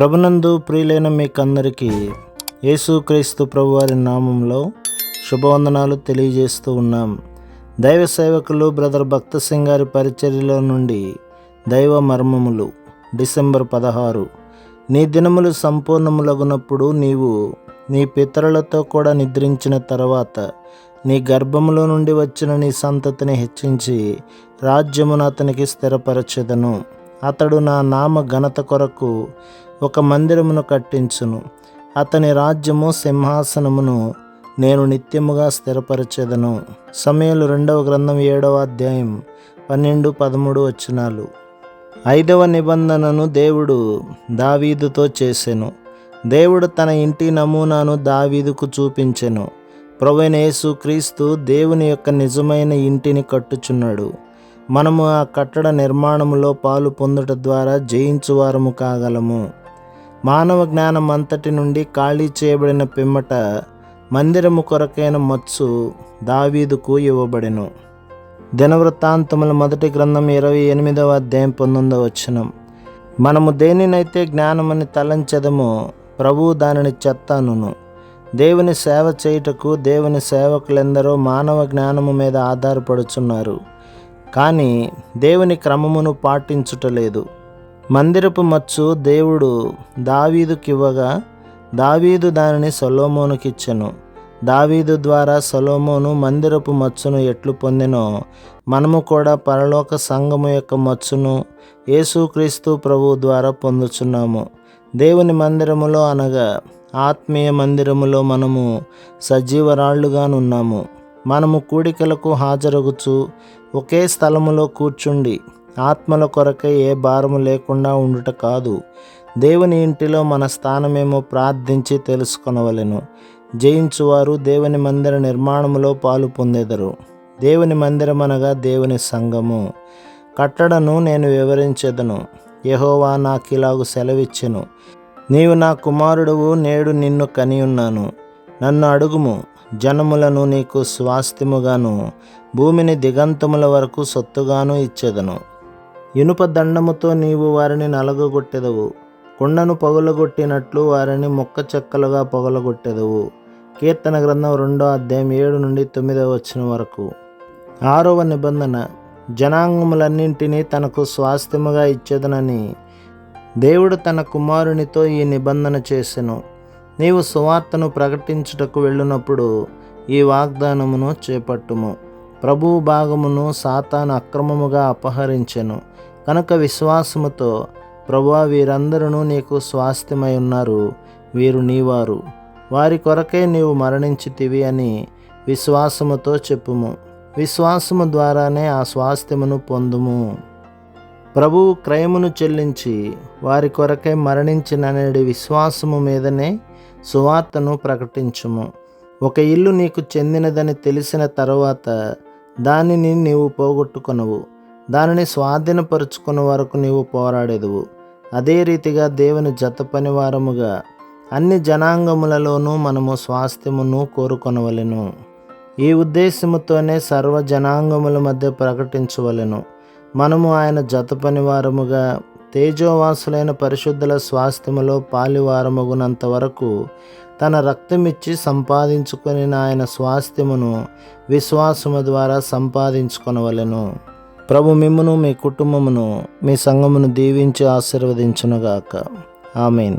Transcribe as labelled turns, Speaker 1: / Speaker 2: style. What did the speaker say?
Speaker 1: ప్రభునందు ప్రియులైన మీకందరికీ యేసుక్రీస్తు ప్రభువారి నామంలో శుభవందనాలు తెలియజేస్తూ ఉన్నాం. దైవ సేవకులు బ్రదర్ భక్త సింగ్ గారి పరిచర్యలో నుండి దైవ మర్మములు డిసెంబర్ పదహారు. నీ దినములు సంపూర్ణములగునప్పుడు నీవు నీ పితరులతో కూడా నిద్రించిన తర్వాత నీ గర్భములో నుండి వచ్చిన నీ సంతతిని హెచ్చించి రాజ్యమును అతనికి స్థిరపరచెదను. అతడు నా నామ ఘనత కొరకు ఒక మందిరమును కట్టించును. అతని రాజ్యము సింహాసనమును నేను నిత్యముగా స్థిరపరచెదను. సమయలు రెండవ గ్రంథం ఏడవ అధ్యాయం పన్నెండు పదమూడు వచనాలు. ఐదవ నిబంధనను దేవుడు దావీదుతో చేసెను. దేవుడు తన ఇంటి నమూనాను దావీదుకు చూపించెను. ప్రవీణ యేసు క్రీస్తు దేవుని యొక్క నిజమైన ఇంటిని కట్టుచున్నాడు. మనము ఆ కట్టడ నిర్మాణములో పాలు పొందుట ద్వారా జయించువారము కాగలము. మానవ జ్ఞానం అంతటి నుండి ఖాళీ చేయబడిన పిమ్మట మందిరము కొరకైన మత్సు దావీదుకు ఇవ్వబడెను. దినవృత్తాంతముల మొదటి గ్రంథం ఇరవై ఎనిమిదవ అధ్యాయం పంతొమ్మిదవ వచనం. మనము దేనినైతే జ్ఞానమని తలంచెదమో ప్రభువు దానిని చెత్తానును. దేవుని సేవ చేయుటకు దేవుని సేవకులెందరో మానవ జ్ఞానము మీద ఆధారపడుచున్నారు. కానీ దేవుని క్రమమును పాటించుటలేదు. మందిరపు మచ్చు దేవుడు దావీదుకివ్వగా దావీదు దానిని సొలోమోనుకిచ్చెను. దావీదు ద్వారా సొలోమోను మందిరపు మచ్చును ఎట్లు పొందెనో మనము కూడా పరలోక సంఘము యొక్క మచ్చును యేసుక్రీస్తు ప్రభువు ద్వారా పొందుచున్నాము. దేవుని మందిరములో అనగా ఆత్మీయ మందిరములో మనము సజీవరాళ్ళుగానున్నాము. మనము కూడికలకు హాజరగుచు ఒకే స్థలములో కూర్చుండి ఆత్మల కొరకై ఏ భారము లేకుండా ఉండుట కాదు. దేవుని ఇంటిలో మన స్థానమేమో ప్రార్థించి తెలుసుకొనవలెను. జయించువారు దేవుని మందిర నిర్మాణములో పాలు పొందెదరు. దేవుని మందిరం అనగా దేవుని సంఘము. కట్టడను నేను వివరించెదను. యహోవా నాకిలాగు సెలవిచ్చెను. నీవు నా కుమారుడువు నేడు నిన్ను కనియున్నాను. నన్ను అడుగుము జనములను నీకు స్వాస్థ్యముగాను భూమిని దిగంతముల వరకు సొత్తుగాను ఇచ్చేదను. ఇనుప దండముతో నీవు వారిని నలగగొట్టెదవు. కుండను పగులగొట్టినట్లు వారిని మొక్క చెక్కలుగా పగలగొట్టెదవు. కీర్తన గ్రంథం రెండో అధ్యాయం ఏడు నుండి తొమ్మిదవ వచ్చిన వరకు. ఆరవ నిబంధన జనాంగములన్నింటినీ తనకు స్వాస్థ్యముగా ఇచ్చేదనని దేవుడు తన కుమారునితో ఈ నిబంధన చేసెను. నీవు సువార్తను ప్రకటించుటకు వెళ్ళినప్పుడు ఈ వాగ్దానమును చేపట్టుము. ప్రభువు భాగమును సాతాను అక్రమముగా అపహరించెను. కనుక విశ్వాసముతో ప్రభువా వీరందరూ నీకు స్వాస్థ్యమై ఉన్నారు. వీరు నీవారు. వారి కొరకే నీవు మరణించితివి అని విశ్వాసముతో చెప్పుము. విశ్వాసము ద్వారానే ఆ స్వాస్థ్యమును పొందుము. ప్రభువు క్రయమును చెల్లించి వారి కొరకై మరణించిననేది విశ్వాసము మీదనే సువార్తను ప్రకటించుము. ఒక ఇల్లు నీకు చెందినదని తెలిసిన తర్వాత దానిని నీవు పోగొట్టుకొనవు. దానిని స్వాధీనపరుచుకున్న వరకు నీవు పోరాడేదువు. అదే రీతిగా దేవుని జత పనివారముగా అన్ని జనాంగములలోనూ మనము స్వాస్థ్యమును కోరుకొనవలెను. ఈ ఉద్దేశముతోనే సర్వ జనాంగముల మధ్య ప్రకటించవలెను. మనము ఆయన జత పనివారముగా తేజోవాసులైన పరిశుద్ధుల స్వాస్థ్యములో పాలివారమగునంత వరకు తన రక్తమిచ్చి సంపాదించుకొని ఆయన స్వాస్థ్యమును విశ్వాసము ద్వారా సంపాదించుకొనవలెను. ప్రభు మిమ్మును మీ కుటుంబమును మీ సంఘమును దీవించి ఆశీర్వదించునుగాక. ఆమెన్.